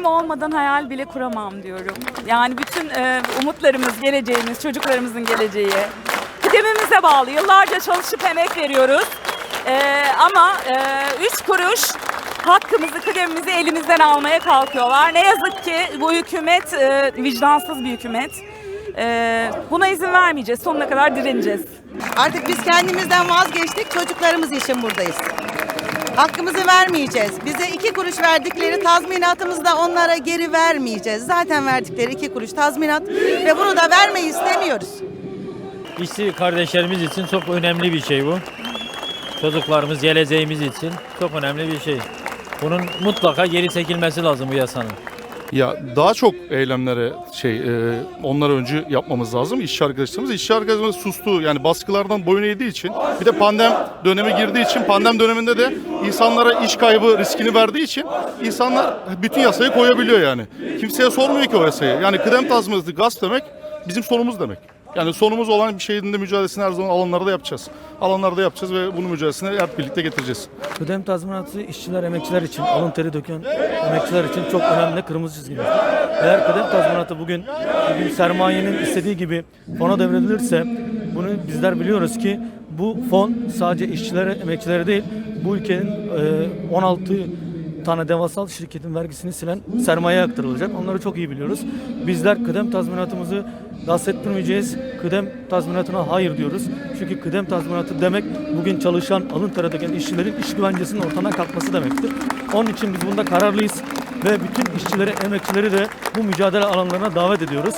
emeğim olmadan hayal bile kuramam diyorum. Yani bütün e, umutlarımız, geleceğimiz, çocuklarımızın geleceği. Kıdemimize bağlı. Yıllarca çalışıp emek veriyoruz. E, ama e, üç kuruş hakkımızı, kıdemimizi elimizden almaya kalkıyorlar. Ne yazık ki bu hükümet e, vicdansız bir hükümet. E, buna izin vermeyeceğiz. Sonuna kadar direneceğiz. Artık biz kendimizden vazgeçtik, çocuklarımız için buradayız. Hakkımızı vermeyeceğiz. Bize iki kuruş verdikleri tazminatımızı da onlara geri vermeyeceğiz. Zaten verdikleri iki kuruş tazminat ve bunu da vermeyi istemiyoruz. İşçi kardeşlerimiz için çok önemli bir şey bu. Çocuklarımız, geleceğimiz için çok önemli bir şey. Bunun mutlaka geri çekilmesi lazım bu yasanın. Ya daha çok eylemlere şey e, onlara önce yapmamız lazım. İşçi arkadaşlarımız, işçi arkadaşlarımız sustu. Yani baskılardan boyun eğdiği için bir de pandem dönemi girdiği için pandem döneminde de insanlara iş kaybı riskini verdiği için insanlar bütün yasayı koyabiliyor yani. Kimseye sormuyor ki o yasayı. Yani kıdem tazminatı gasp demek bizim sonumuz demek. Yani sonumuz olan bir şeyin de mücadelesini her zaman alanlarda yapacağız. Alanlarda yapacağız ve bunun mücadelesini hep birlikte getireceğiz. Kıdem tazminatı işçiler, emekçiler için, alın teri döken emekçiler için çok önemli kırmızı çizgiler. Eğer kıdem tazminatı bugün, bugün sermayenin istediği gibi fona devredilirse bunu bizler biliyoruz ki bu fon sadece işçilere, emekçilere değil bu ülkenin e, 16 tane devasal şirketin vergisini silen sermayeye aktarılacak. Onları çok iyi biliyoruz. Bizler kıdem tazminatımızı gasp ettirmeyeceğiz. Kıdem tazminatına hayır diyoruz. Çünkü kıdem tazminatı demek bugün çalışan, alın teri döken işçilerin iş güvencesinin ortadan kalkması demektir. Onun için biz bunda kararlıyız ve bütün işçileri, emekçileri de bu mücadele alanlarına davet ediyoruz.